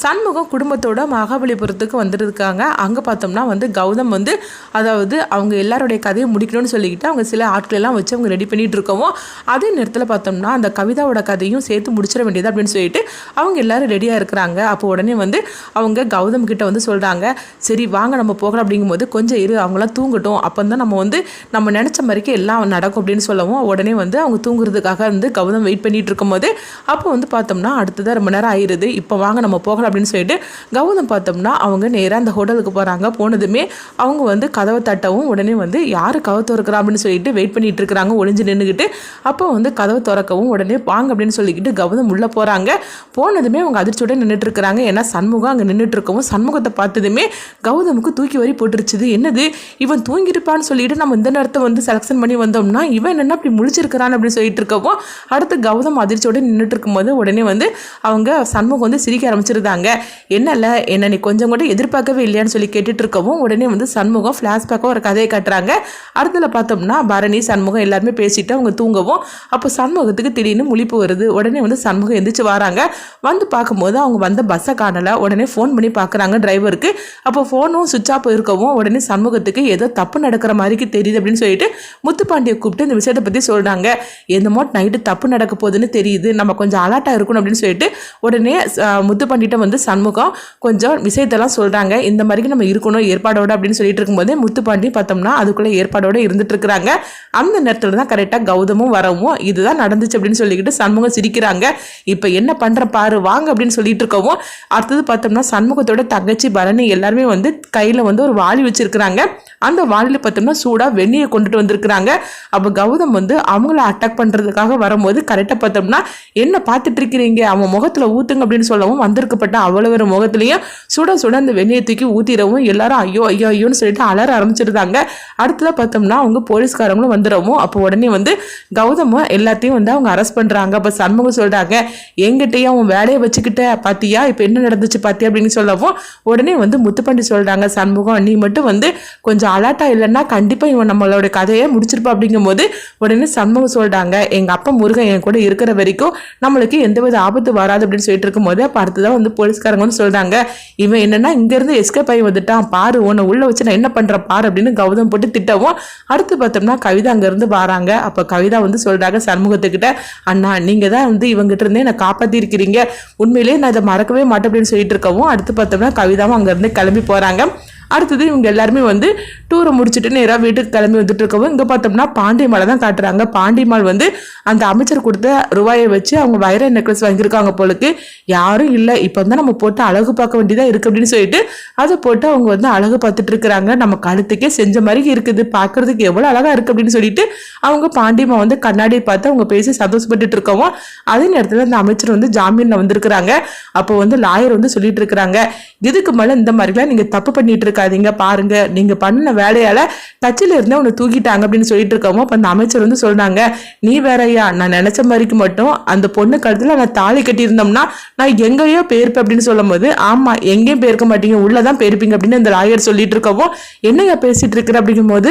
சண்முகம் குடும்பத்தோட மகாபலிபுரத்துக்கு வந்துருக்காங்க. அங்கே பார்த்தோம்னா வந்து கௌதம் வந்து அதாவது அவங்க எல்லாருடைய கதையை முடிக்கணும்னு சொல்லிக்கிட்டு அவங்க சில ஆட்கள் எல்லாம் வச்சு அவங்க ரெடி பண்ணிட்டு இருக்கவும் அதே நேரத்தில் பார்த்தோம்னா அந்த கவிதாவோட கதையும் சேர்த்து முடிச்சிட வேண்டியது அப்படின்னு சொல்லிட்டு அவங்க எல்லாரும் ரெடியாக இருக்கிறாங்க. அப்போ உடனே வந்து அவங்க கௌதம் கிட்ட வந்து சொல்கிறாங்க சரி வாங்க நம்ம போகலாம். அப்படிங்கும்போது கொஞ்சம் இரு அவங்களாம் தூங்கட்டும். அப்போ தான் நம்ம வந்து நம்ம நினச்ச மாதிரிக்கு எல்லாம் நடக்கும் அப்படின்னு சொல்லவும் உடனே வந்து அவங்க தூங்குறதுக்காக வந்து கௌதம் வெயிட் பண்ணிட்டு இருக்கும்போது அப்போ வந்து பார்த்தோம்னா அடுத்ததாக ரொம்ப நேரம் ஆயிடுது இப்போ வாங்க நம்ம போகலாம் அப்படின்னு சொல்லிட்டு கௌதம் பார்த்தோம்னா அவங்க நேராக அந்த ஹோட்டலுக்கு போகிறாங்க போனதுமே அவங்க வந்து கதவை தட்டவும் உடனே வந்து யார் கதவை திறக்கிறா? அப்படின்னு சொல்லிட்டு வெயிட் பண்ணிட்டு இருக்கிறாங்க. ஒளிஞ்சு நின்றுக்கிட்டு அப்போ வந்து கதவை திறக்கவும் உடனே வாங்க அப்படின்னு சொல்லிக்கிட்டு கௌதம் உள்ளே போகிறாங்க போனதுமே அவங்க அதிர்ச்சியோட நின்றுட்டு இருக்கிறாங்க. ஏன்னா சண்முகம் அங்கே நின்றுட்டு இருக்கவும் சண்முகத்தை பார்த்ததுமே கௌதமுக்கு தூக்கி வரி போட்டுருச்சுது. என்னது? இவன் தூங்கியிருப்பான்னு சொல்லிட்டு நம்ம இந்த நேரத்தை வந்து செலெக்ஷன் பண்ணி வந்தோம்னா இவன் என்ன அப்படி முழிச்சிருக்கிறான் அப்படின்னு சொல்லிட்டு இருக்கவும் அடுத்து கௌதம் அதிர்ச்சியோட நின்றுட்டு இருக்கும்போது உடனே வந்து அவங்க சண்முகம் வந்து சிரிக்க ஆரம்பிச்சிருந்தாங்க. என்னல்ல என்ன நீ கொஞ்சம் கூட எதிர்பார்க்கவே இல்லையான்னு சொல்லி கேட்டுட்டு இருக்கவும் உடனே வந்து சண்முகம் ஃப்ளாஷ்பேக்காக ஒரு கதையை காட்டுறாங்க. அடுத்ததில் பார்த்தோம்னா பரணி சண்முகம் எல்லாருமே பேசிட்டு அவங்க தூங்கவும் அப்போ சண்முகத்துக்கு திடீர்னு முழிப்பு வருது. உடனே வந்து சண்முகம் எந்திரிச்சு வராங்க. வந்து பார்க்கும்போது அவங்க வந்த பஸ்ஸை காணலை. உடனே ஃபோன் பண்ணி பார்க்குறாங்க டிரைவருக்கு அப்போ ஃபோனும் சுவிட்ச் ஆஃப் இருக்கவும் உடனே சண்முகத்துக்கு ஏதோ தப்பு நடக்கிற மாதிரிக்கு தெரியுது அப்படின்னு சொல்லிட்டு முத்துப்பாண்டியை கூப்பிட்டு இந்த விஷயத்தை பற்றி சொல்கிறாங்க என்னமோ நைட்டு தப்பு நடக்க போகுதுன்னு தெரியுது. நம்ம கொஞ்சம் அலர்ட்டாக இருக்கணும் அப்படின்னு சொல்லிட்டு உடனே முத்துப்பாண்டிகிட்ட வந்து சண்முகம் கொஞ்சம் விஷயத்தெல்லாம் சொல்கிறாங்க இந்த மாதிரிக்கு நம்ம இருக்கணும் ஏற்பாடோட அப்படின்னு சொல்லிட்டு இருக்கும்போது முத்துப்பாண்டி பார்த்தோம்னா அதுக்குள்ளே ஏற்பாடோட இருந்துட்டு இருக்கிறாங்க. அந்த நேரத்தில் தான் கரெக்டாக கௌதமும் வரவும் இதுதான் நடந்துச்சு அப்படின்னு சொல்லிக்கிட்டு சண்முகம் சிரிக்கிறாங்க. இப்போ என்ன பண்ணுற பாரு வாங்க அப்படின்னு சொல்லிட்டு இருக்கவும் அடுத்தது பார்த்தோம்னா சண்முகத்தோட தங்கச்சி பரணி எல்லாருமே வந்து கையில் வந்து ஒரு வாளி வச்சிருக்கிறாங்க. அந்த வாளியில் பார்த்தோம்னா சூடாக வெந்நியை கொண்டுட்டு வந்திருக்கிறாங்க. அப்போ கௌதம் வந்து அவங்கள அட்டாக் பண்ணுறதுக்காக வரும்போது கரெக்டாக பார்த்தோம்னா என்ன பார்த்துட்டு இருக்கிறீங்க? அவன் முகத்தில் ஊத்துங்க அப்படின்னு சொல்லவும் வந்திருக்கப்பட்ட அவ்வளோ ஒரு முகத்துலையும் சுட சுட அந்த வெந்நியை தூக்கி ஊற்றிடவும் எல்லாரும் ஐயோ ஐயோ ஐயோன்னு சொல்லிட்டு அலற ஆரம்பிச்சிருந்தாங்க அடுத்ததாக பார்த்தோம்னா அவங்க போலீஸ்காரங்களும் வந்துடவும். அப்போ உடனே வந்து கௌதமும் எல்லாத்தையும் வந்து அவங்க அரெஸ்ட் பண்ணுறாங்க அப்போ சண்முகம் சொல்கிறாங்க எங்கிட்டயும் அவன் வேலையை வச்சுக்கிட்ட பாத்தியா? இப்போ என்ன நடந்துச்சு பார்த்தியா அப்படின்னு சொல்லவும் உடனே வந்து முத்துப்பண்டி சொல்கிறாங்க சண்முகம் நீ மட்டும் வந்து கொஞ்சம் அலர்ட்டாக இல்லைன்னா கண்டிப்பாக இவன் நம்மளோட கதையை முடிச்சிருப்பா. அப்படிங்கும்போது உடனே சண்முகம் சொல்கிறாங்க எங்கள் அப்பா முருகன் என் கூட இருக்கிற வரைக்கும் நம்மளுக்கு எந்தவித ஆபத்து வராது. அப்படின்னு சொல்லிட்டு இருக்கும்போது அப்போ அடுத்ததான் வந்து போலீஸ்காரங்க வந்து சொல்கிறாங்க இவன் என்னென்னா இங்கேருந்து எஸ்கேப் ஆகி வந்துட்டான். பாரு உன்னை உள்ளே வச்சு நான் என்ன பண்ணுறேன் பாரு அப்படின்னு கௌதம் போட்டு திட்டவும் அடுத்து பார்த்தோம்னா கவிதா அங்கேருந்து வராங்க. அப்போ கவிதா வந்து சொல்கிறாங்க சண்முகத்துக்கிட்ட அண்ணா நீங்கள் தான் வந்து இவங்ககிட்ட இருந்தே என்னை காப்பாற்றிருக்கிறீங்க உண்மையிலேயே நான் இதை மறக்கவே மாட்டேன் அப்படின்னு சொல்லிட்டு இருக்கவும் அடுத்து பார்த்தோம்னா கவிதாவும் அங்கேருந்து கிளம்பி போகிறாங்க அடுத்தது இவங்க எல்லாருமே வந்து டூரை முடிச்சுட்டு நேராக வீட்டுக்கு கிளம்பி வந்துட்டு இருக்கவும் இங்கே பார்த்தோம்னா பாண்டிமாலை தான் காட்டுறாங்க. பாண்டியம்மாள் வந்து அந்த அமைச்சர் கொடுத்த ரூபாயை வச்சு அவங்க வைர நெக்லஸ் வாங்கியிருக்காங்க போலுக்கு. யாரும் இல்லை. இப்போ வந்து நம்ம போட்டு அழகு பார்க்க வேண்டியதாக இருக்குது அப்படின்னு சொல்லிட்டு அதை போட்டு அவங்க வந்து அழகு பார்த்துட்டு இருக்கிறாங்க. நம்ம கழுத்துக்கே செஞ்ச மாதிரி இருக்குது. பார்க்கறதுக்கு எவ்வளோ அழகாக இருக்குது அப்படின்னு சொல்லிட்டு அவங்க பாண்டிமா வந்து கண்ணாடியை பார்த்து அவங்க பேசி சந்தோஷப்பட்டுட்டு இருக்கவும் அதே நேரத்தில் அந்த அமைச்சர் வந்து ஜாமீனில் வந்திருக்கிறாங்க. அப்போ வந்து லாயர் வந்து சொல்லிட்டு இருக்கிறாங்க. இதுக்கு மேலே இந்த மாதிரிலாம் நீங்கள் தப்பு பண்ணிட்டு இருக்காதீங்க பாருங்க. நீங்கள் பண்ண வேலையால் கட்சியில் இருந்து உன்னை தூக்கிட்டாங்க அப்படின்னு சொல்லிட்டு இருக்கோமோ அப்போ அந்த அமைச்சர் வந்து சொன்னாங்க நீ வேறையா? நான் நினைச்ச மாதிரிக்கு மட்டும் அந்த பொண்ணு கழுத்துல நான் தாலி கட்டியிருந்தோம்னா நான் எங்கேயோ போயிருப்பேன் அப்படின்னு சொல்லும் போது ஆமா எங்கேயும் போயிருக்க மாட்டீங்க. உள்ளதான் போயிருப்பீங்க அப்படின்னு அந்த லாயர் சொல்லிட்டு இருக்கவும் என்னங்க பேசிட்டு இருக்கிற? அப்படிங்கும்போது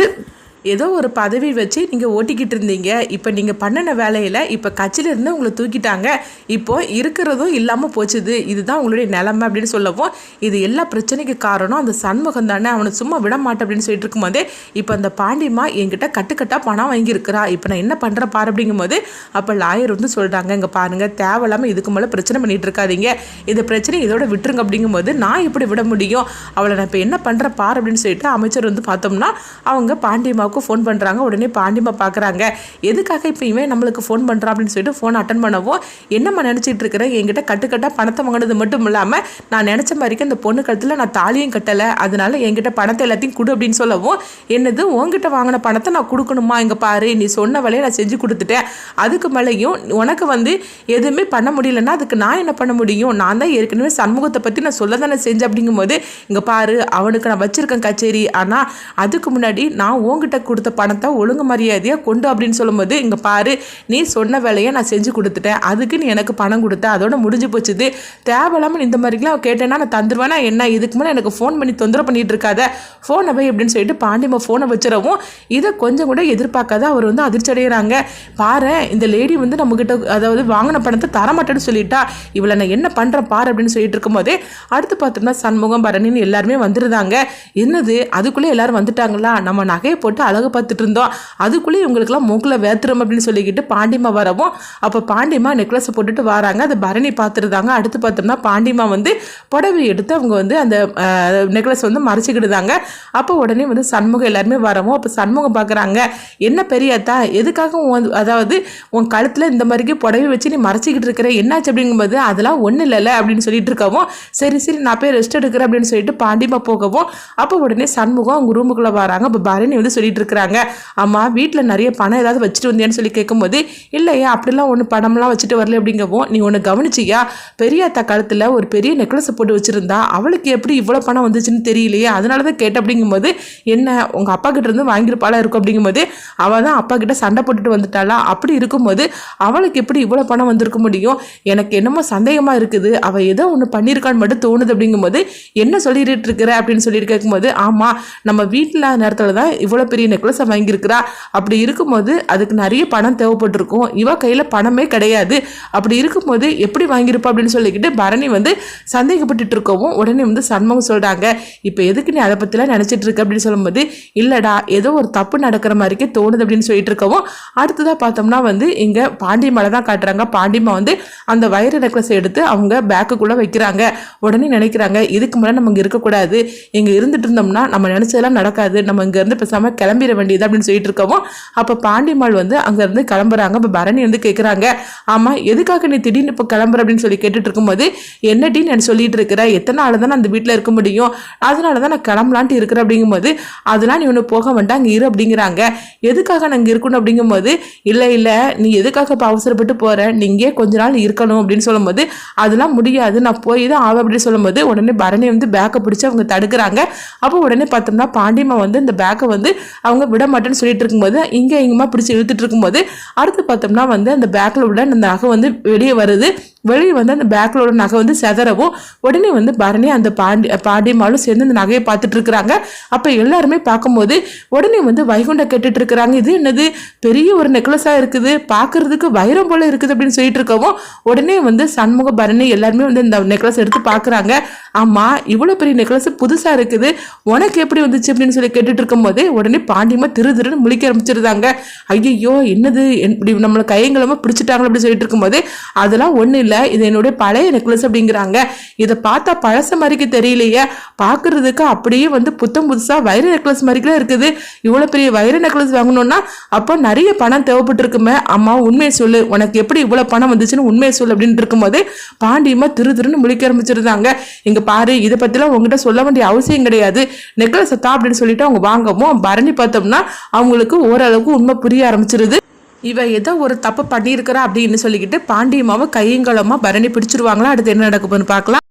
ஏதோ ஒரு பதவி வச்சு நீங்கள் ஓட்டிக்கிட்டு இருந்தீங்க. இப்போ நீங்கள் பண்ணின வேலையில் இப்போ கட்சியிலேருந்து உங்களை தூக்கிட்டாங்க. இப்போ இருக்கிறதும் இல்லாமல் போச்சுது. இதுதான் உங்களுடைய நிலைமை அப்படின்னு சொல்லவும் இது எல்லா பிரச்சனைக்கு காரணம் அந்த சண்முகம் தானே. அவனை சும்மா விட மாட்டேன் அப்படின்னு சொல்லிட்டு இருக்கும்போதே இப்போ அந்த பாண்டியம்மா என்கிட்ட கட்டுக்கட்டாக பணம் வாங்கியிருக்கிறா. இப்போ நான் என்ன பண்ணுறேன் பாரு அப்படிங்கும்போது அப்போ லாயர் வந்து சொல்கிறாங்க இங்கே பாருங்கள் தேவையில்லாமல் இதுக்கு மேலே பிரச்சனை பண்ணிகிட்டு இருக்காதீங்க. இந்த பிரச்சனை இதோட விட்டுருங்க. அப்படிங்கும்போது நான் எப்படி விட முடியும்? அவளை நான் இப்போ என்ன பண்ணுறேன் பாரு அப்படின்னு சொல்லிட்டு அமைச்சர் வந்து பார்த்தோம்னா அவங்க பாண்டியம்மாவுக்கு ஃபோன் பண்ணுறாங்க உடனே பாண்டிமா பார்க்குறாங்க எதுக்காக இப்போ இவன் நம்மளுக்கு ஃபோன் பண்ணுறான் அப்படின்னு சொல்லிட்டு ஃபோன் அட்டன் பண்ணவும் என்னம்மா நினச்சிட்டு இருக்கிறேன் என்கிட்ட கட்டுக்கட்டாக பணத்தை வாங்கினது மட்டும் இல்லாமல் நான் நினச்ச மாதிரிக்கு அந்த பொண்ணு கழுத்தில் நான் தாலியும் கட்டலை. அதனால என்கிட்ட பணத்தை எல்லாத்தையும் கொடு அப்படின்னு சொல்லவும் என்னது உன்கிட்ட வாங்கின பணத்தை நான் கொடுக்கணுமா? இங்கே பாரு நீ சொன்ன வேலையை நான் செஞ்சு கொடுத்துட்டேன். அதுக்கு மேலேயும் உனக்கு வந்து எதுவுமே பண்ண முடியலன்னா அதுக்கு நான் என்ன பண்ண முடியும்? நான் தான் ஏற்கனவே சண்முகத்தை பற்றி நான் சொல்ல தானே செஞ்சேன் அப்படிங்கும்போது இங்கே பாரு அவனுக்கு நான் வச்சிருக்கேன் கச்சேரி. ஆனால் அதுக்கு முன்னாடி நான் உன்கிட்ட ஆளுக்கு கொடுத்த பணத்தை ஒழுங்கு மரியாதையாக கொண்டு அப்படின்னு சொல்லும்போது இங்கே பாரு நீ சொன்ன வேலையை நான் செஞ்சு கொடுத்துட்டேன். அதுக்கு நீ எனக்கு பணம் கொடுத்த. அதோட முடிஞ்சு போச்சுது. தேவையில்லாமல் இந்த மாதிரிலாம் கேட்டேன்னா நான் தந்துருவேனா என்ன? இதுக்கு மேலே எனக்கு ஃபோன் பண்ணி தொந்தரவு பண்ணிட்டு இருக்காத. ஃபோனை போய் அப்படின்னு சொல்லிட்டு பாண்டிமா ஃபோனை வச்சிடவும் இதை கொஞ்சம் கூட எதிர்பார்க்காத. அவர் வந்து அதிர்ச்சி அடைகிறாங்க பாரு இந்த லேடி வந்து நம்மக்கிட்ட அதாவது வாங்கின பணத்தை தரமாட்டேன்னு சொல்லிட்டா. இவளை நான் என்ன பண்ணுறேன் பாரு அப்படின்னு சொல்லிட்டு இருக்கும்போது அடுத்து பார்த்தோம்னா சண்முகம் பரணின்னு எல்லாருமே வந்துருந்தாங்க. என்னது? அதுக்குள்ளே எல்லாரும் வந்துட்டாங்களா? நம்ம நகையை போட்டு அழகு பார்த்துட்டு இருந்தோம் அதுக்குள்ளே இவங்களுக்குலாம் மூக்கில் வேத்துரும் அப்படின்னு சொல்லிக்கிட்டு பாண்டிமா வரவும் அப்போ பாண்டிமா நெக்லஸை போட்டுட்டு வராங்க. அதை பரணி பார்த்துருந்தாங்க. அடுத்து பார்த்தோம்னா பாண்டிமா வந்து புடவை எடுத்து அவங்க வந்து அந்த நெக்லஸ் வந்து மறைச்சிக்கிடுதாங்க. அப்போ உடனே வந்து சண்முகம் எல்லாருமே வரவும் அப்போ சண்முகம் பார்க்குறாங்க என்ன பெரியாத்தா எதுக்காக உன் அதாவது உன் கழுத்தில் இந்த மாதிரிக்கு புடவை வச்சு நீ மறைச்சிக்கிட்டு இருக்கிற? என்னாச்சு? அப்படிங்கும்போது அதெல்லாம் ஒன்றும் இல்லைல்ல அப்படின்னு சொல்லிட்டு இருக்கவும் சரி சரி நான் போய் ரெஸ்ட் எடுக்கிறேன் அப்படின்னு சொல்லிட்டு பாண்டிமா போகவும் அப்போ உடனே சண்முகம் அவங்க ரூமுக்குள்ளே வராங்க. அப்போ பரணி வந்து சொல்லிட்டு இருக்கிறாங்க அம்மா வீட்டில் நிறைய பணம் ஏதாவது வச்சுட்டு வந்தியான்னு சொல்லி கேட்கும்போது இல்லையா அப்படிலாம் ஒன்று பணம்லாம் வச்சுட்டு வரல அப்படிங்கவும் நீ ஒன்று கவனிச்சியா? பெரிய அத்தா காலத்தில் ஒரு பெரிய நெக்லஸை போட்டு வச்சுருந்தா அவளுக்கு எப்படி இவ்வளோ பணம் வந்துச்சுன்னு தெரியலையே? அதனால தான் கேட்ட அப்படிங்கும்போது என்ன உங்கள் அப்பா கிட்ட இருந்து வாங்கியிருப்பாளா? இருக்கும் அப்படிங்கும்போது அவள் தான் அப்பா கிட்ட சண்டை போட்டுட்டு வந்துட்டாளா? அப்படி இருக்கும்போது அவளுக்கு எப்படி இவ்வளோ பணம் வந்திருக்க முடியும்? எனக்கு என்னமோ சந்தேகமாக இருக்குது. அவள் ஏதோ ஒன்று பண்ணியிருக்கான்னு மட்டும் தோணுது அப்படிங்கும்போது என்ன சொல்லிட்டு இருக்கிற? அப்படின்னு சொல்லிட்டு கேட்கும்போது ஆமாம் நம்ம வீட்டில் நேரத்தில் தான் இவ்வளோ பெரிய நெக்லஸை வாங்கியிருக்கிறா? அப்படி இருக்கும்போது அதுக்கு நிறைய பணம் தேவைப்பட்டிருக்கும். இவ கையில் பணமே கிடையாது. அப்படி இருக்கும்போது எப்படி வாங்கியிருப்பா அப்படின்னு சொல்லிக்கிட்டு பரணி வந்து சந்தேகப்பட்டுட்டு இருக்கவும் உடனே வந்து சண்முகம் சொல்கிறாங்க இப்போ எதுக்கு நீ அதை பற்றிலாம் நினச்சிட்டு இருக்க? அப்படின்னு சொல்லும்போது இல்லைடா ஏதோ ஒரு தப்பு நடக்கிற மாதிரிக்கே தோணுது அப்படின்னு சொல்லிட்டு இருக்கவும் அடுத்ததாக பார்த்தோம்னா வந்து இங்கே பாண்டியமலை தான் காட்டுறாங்க. பாண்டியம்மா வந்து அந்த வயிறு நெக்லஸ் எடுத்து அவங்க பேக்குக்குள்ளே வைக்கிறாங்க. உடனே நினைக்கிறாங்க இதுக்கு மேலே நம்ம இங்கே இருக்கக்கூடாது. இங்கே இருந்துட்டு இருந்தோம்னா நம்ம நினச்சதெல்லாம் நடக்காது. நம்ம இங்கேருந்து பேசாமல் கிளம்பிட வேண்டியது அப்படின்னு சொல்லிட்டு இருக்கவும் அப்போ பாண்டிமாள் வந்து அங்கேருந்து கிளம்புறாங்க. இப்போ பரணி வந்து கேட்குறாங்க ஆமாம் எதுக்காக நீ திடீர்னு இப்போ கிளம்புற? அப்படின்னு சொல்லி கேட்டுட்டு இருக்கும்போது என்னடி நான் சொல்லிட்டு இருக்கிற? எத்தனை நாள் தான் அந்த வீட்டில் இருக்க முடியும்? அதனால தான் நான் கிளம்பலான்ட்டு இருக்கிறேன். அப்படிங்கும்போது அதெல்லாம் நீ ஒன்று போக வேண்டாம் அங்கே இரு அப்படிங்கிறாங்க. எதுக்காக நான் இங்கே இருக்கணும்? அப்படிங்கும்போது இல்லை இல்லை நீ எதுக்காக இப்போ அவசரப்பட்டு போகிற நீ இங்கே கொஞ்ச நாள் இருக்கணும் அப்படின்னு சொல்லும்போது அதெல்லாம் முடியாது நான் போய் தான் ஆகும் அப்படின்னு சொல்லும்போது உடனே பரணி வந்து பேக்கை பிடிச்சி அவங்க தடுக்கிறாங்க. அப்போ உடனே பார்த்தோம்னா பாண்டியம்மா வந்து இந்த பேக்கை வந்து அவங்க விட மாட்டேன்னு சொல்லிட்டு இருக்கும்போது இங்கே இங்கேமா பிடிச்சி இழுத்துட்டு இருக்கும்போது அடுத்து பார்த்தோம்னா வந்து அந்த பேக்கில் உள்ள அந்த நகை வந்து வெளியே வருது. வெளியே வந்து அந்த பேக்கிலோட நகை வந்து செதறவும் உடனே வந்து பரணி அந்த பாண்டி பாண்டியம்மாலும் சேர்ந்து அந்த நகையை பார்த்துட்டு இருக்கிறாங்க. அப்போ எல்லாருமே பார்க்கும்போது உடனே வந்து வைகுண்ட கேட்டுட்டு இருக்கிறாங்க. இது என்னது? பெரிய ஒரு நெக்லஸாக இருக்குது. பார்க்கறதுக்கு வைரம் போல இருக்குது அப்படின்னு சொல்லிட்டு இருக்கவும் உடனே வந்து சண்முக பரணி எல்லாருமே வந்து இந்த நெக்லஸ் எடுத்து பார்க்குறாங்க. ஆமாம் இவ்வளோ பெரிய நெக்லஸ் புதுசாக இருக்குது. உனக்கு எப்படி வந்துச்சு அப்படின்னு சொல்லி கேட்டுட்டு இருக்கும்போது உடனே பாண்டியமாக திரு திருன்னு முழிக்க ஆரம்பிச்சிருந்தாங்க. ஐயோ என்னது? இப்படி நம்மளை கையங்களமாக பிடிச்சிட்டாங்க அப்படின்னு சொல்லிட்டு இருக்கும்போது அதெல்லாம் ஒன்றும் இல்லை. இது என்னுடைய பழைய நெக்லஸ் அப்படிங்கிறாங்க. இதை பார்த்தா பழச மாதிரிக்கு தெரியலையே. பார்க்கறதுக்கு அப்படியே வந்து புத்தம் புதுசாக வைர நெக்லஸ் மாதிரிலாம் இருக்குது. இவ்வளோ பெரிய வைர நெக்லஸ் வாங்கணும்னா அப்போ நிறைய பணம் தேவைப்பட்டிருக்குமே. அம்மா உண்மையை சொல்லு. உனக்கு எப்படி இவ்வளோ பணம் வந்துச்சுன்னு உண்மையை சொல்லு அப்படின்னு இருக்கும்போது பாண்டியமாக திரு திருன்னு முழிக்க ஆரம்பிச்சிருந்தாங்க. இங்கே பாரு இதை பற்றிலாம் உங்ககிட்ட சொல்ல வேண்டிய அவசியம் கிடையாது. நெக்லஸ் தா அப்படின்னு சொல்லிட்டு அவங்க வாங்கவும் பரணி பார்த்தோம்னா அவங்களுக்கு ஓரளவுக்கு உண்மை புரிய ஆரம்பிச்சிருது. இவ ஏதோ ஒரு தப்பு பண்ணியிருக்கிறா அப்படின்னு சொல்லிக்கிட்டு பாண்டியம்மாவை கையங்கலமாக பரணி பிடிச்சிருவாங்களா? அடுத்து என்ன நடக்குதுன்னு பார்க்கலாம்.